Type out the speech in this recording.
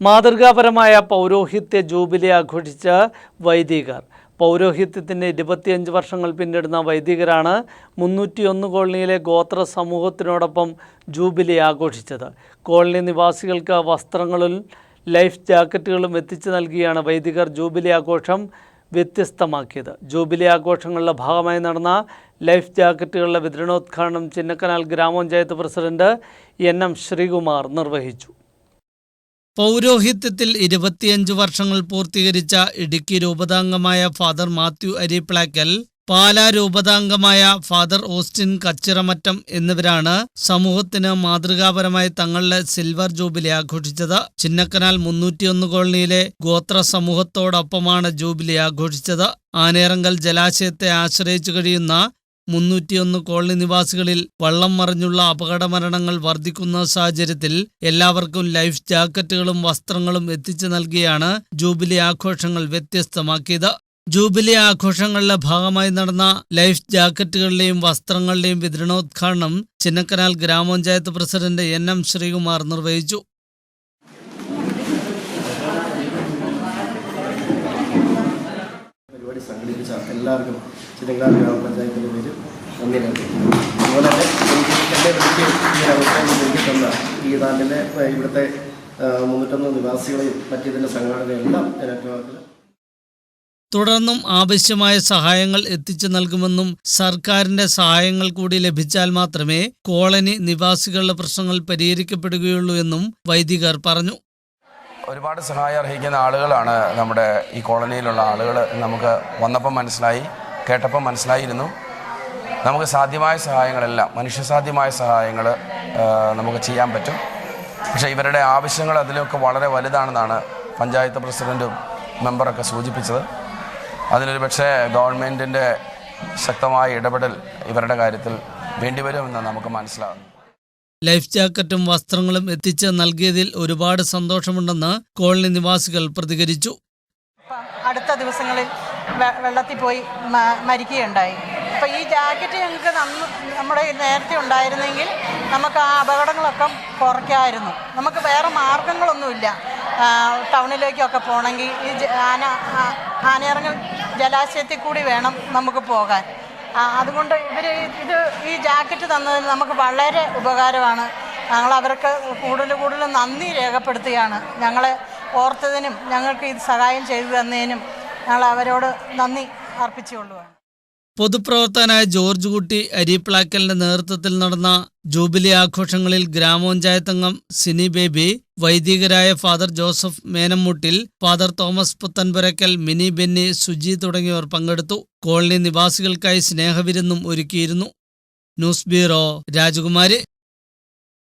മാതൃകാപരമായ പൗരോഹിത്യ ജൂബിലി ആഘോഷിച്ച വൈദികർ. പൗരോഹിത്യത്തിന്റെ ഇരുപത്തിയഞ്ച് വർഷങ്ങൾ പിന്നിടുന്ന വൈദികരാണ് മുന്നൂറ്റിയൊന്ന് കോളനിയിലെ ഗോത്ര സമൂഹത്തിനോടൊപ്പം ജൂബിലി ആഘോഷിച്ചത്. കോളനി നിവാസികൾക്ക് വസ്ത്രങ്ങളും ലൈഫ് ജാക്കറ്റുകളും എത്തിച്ചു നൽകിയാണ് വൈദികർ ജൂബിലി ആഘോഷം വ്യത്യസ്തമാക്കിയത്. ജൂബിലി ആഘോഷങ്ങളുടെ ഭാഗമായി നടന്ന ലൈഫ് ജാക്കറ്റുകളുടെ വിതരണോദ്ഘാടനം ചിന്നക്കനാൽ ഗ്രാമപഞ്ചായത്ത് പ്രസിഡന്റ് എൻ എം ശ്രീകുമാർ നിർവഹിച്ചു. പൗരോഹിത്യത്തിൽ ഇരുപത്തിയഞ്ച് വർഷങ്ങൾ പൂർത്തീകരിച്ച ഇടുക്കി രൂപതാംഗമായ ഫാദർ മാത്യു അരിപ്ലാക്കൽ പാലാ രൂപതാംഗമായ ഫാദർ ഓസ്റ്റിൻ കച്ചിറമറ്റം എന്നിവരാണ് സമൂഹത്തിന് മാതൃകാപരമായി തങ്ങളുടെ സിൽവർ ജൂബിലി ആഘോഷിച്ചത്. ചിന്നക്കനാൽ മുന്നൂറ്റിയൊന്ന് കോളനിയിലെ ഗോത്ര സമൂഹത്തോടൊപ്പമാണ് ജൂബിലി ആഘോഷിച്ചത്. ആനേറങ്കൽ ജലാശയത്തെ ആശ്രയിച്ചു കഴിയുന്ന മുന്നൂറ്റിയൊന്ന് കോളനി നിവാസികളിൽ വള്ളം മറിഞ്ഞുള്ള അപകടമരണങ്ങൾ വർദ്ധിക്കുന്ന സാഹചര്യത്തിൽ എല്ലാവർക്കും ലൈഫ് ജാക്കറ്റുകളും വസ്ത്രങ്ങളും എത്തിച്ചു നൽകിയാണ് ജൂബിലി ആഘോഷങ്ങൾ വ്യത്യസ്തമാക്കിയത്. ജൂബിലി ആഘോഷങ്ങളുടെ ഭാഗമായി നടന്ന ലൈഫ് ജാക്കറ്റുകളുടെയും വസ്ത്രങ്ങളുടെയും വിതരണോദ്ഘാടനം ചിന്നക്കനാൽ ഗ്രാമപഞ്ചായത്ത് പ്രസിഡന്റ് എൻ എം ശ്രീകുമാർ നിർവഹിച്ചു. സംഘടിപ്പിച്ച എല്ലാവർക്കും ചിന്നങ്ങാട് ഗ്രാമപഞ്ചായത്തിന്റെ പേര് നന്ദി നന്ദി അതുപോലെ തന്നെ എന്റെ ഈ അവസരം നൽകി തന്ന ഈ നാട്ടിലെ ഇവിടുത്തെ മുന്നൂറ്റൊന്ന് നിവാസികളെയും പറ്റിയതിന്റെ സംഘടനയെല്ലാം അഭിവാദ്യം തുടർന്നും ആവശ്യമായ സഹായങ്ങൾ എത്തിച്ചു നൽകുമെന്നും സർക്കാരിന്റെ സഹായങ്ങൾ കൂടി ലഭിച്ചാൽ മാത്രമേ കോളനി നിവാസികളുടെ പ്രശ്നങ്ങൾ പരിഹരിക്കപ്പെടുകയുള്ളൂ എന്നും വൈദികർ പറഞ്ഞു. ഒരുപാട് സഹായം അർഹിക്കുന്ന ആളുകളാണ് നമ്മുടെ ഈ കോളനിയിലുള്ള ആളുകൾ നമുക്ക് വന്നപ്പം മനസ്സിലായി കേട്ടപ്പം മനസ്സിലായിരുന്നു. നമുക്ക് സാധ്യമായ സഹായങ്ങളെല്ലാം മനുഷ്യസാധ്യമായ സഹായങ്ങൾ നമുക്ക് ചെയ്യാൻ പറ്റും. പക്ഷേ ഇവരുടെ ആവശ്യങ്ങൾ അതിലൊക്കെ വളരെ വലുതാണെന്നാണ് പഞ്ചായത്ത് പ്രസിഡന്റും മെമ്പറൊക്കെ സൂചിപ്പിച്ചത്. അതിനൊരു പക്ഷേ ഗവൺമെന്റിന്റെ ശക്തമായ ഇടപെടൽ ഇവരുടെ കാര്യത്തിൽ വേണ്ടിവരുമെന്ന് നമുക്ക് മനസ്സിലാകുന്നു ലൈഫ് ജാക്കറ്റും വസ്ത്രങ്ങളും എത്തിച്ച് നൽകിയതിൽ ഒരുപാട് സന്തോഷമുണ്ടെന്ന് കോളനി നിവാസികൾ പ്രതികരിച്ചു. അടുത്ത ദിവസങ്ങളിൽ വെള്ളത്തിൽ പോയി മരിക്കുകയുണ്ടായി. അപ്പോൾ ഈ ജാക്കറ്റ് ഞങ്ങൾക്ക് നമ്മുടെ നേരത്തെ ഉണ്ടായിരുന്നെങ്കിൽ നമുക്ക് ആ അപകടങ്ങളൊക്കെ കുറയ്ക്കാമായിരുന്നു നമുക്ക് വേറെ മാർഗങ്ങളൊന്നുമില്ല. ടൗണിലേക്കൊക്കെ പോകണമെങ്കിൽ ഈ ആന ആനയിറങ്ങൽ ജലാശയത്തിൽ കൂടി വേണം നമുക്ക് പോകാൻ. അതുകൊണ്ട് ഇവർ ഇത് ഈ ജാക്കറ്റ് തന്നതിന് നമുക്ക് വളരെ ഉപകാരമാണ്. ഞങ്ങൾ അവർക്ക് കൂടുതൽ കൂടുതൽ നന്ദി രേഖപ്പെടുത്തുകയാണ്. ഞങ്ങളെ ഓർത്തതിനും ഞങ്ങൾക്ക് ഇത് സഹായം ചെയ്തു തന്നതിനും ഞങ്ങൾ അവരോട് നന്ദി അർപ്പിച്ചുകൊള്ളുവാണ്. പൊതുപ്രവർത്തകനായ ജോർജ് കുട്ടി അരിപ്ലാക്കലിന്റെ നേതൃത്വത്തിൽ നടന്ന ജൂബിലി ആഘോഷങ്ങളിൽ ഗ്രാമപഞ്ചായത്ത് അംഗം സിനി ബേബി വൈദികരായ father Joseph Menammoottil father Thomas Puthenpurackal Mini Benny Suji തുടങ്ങിയവർ പങ്കെടുത്തു. കോളനി നിവാസികൾക്കായി സ്നേഹവിരുന്നും ഒരുക്കിയിരുന്നു. ന്യൂസ് ബ്യൂറോ രാജകുമാരി.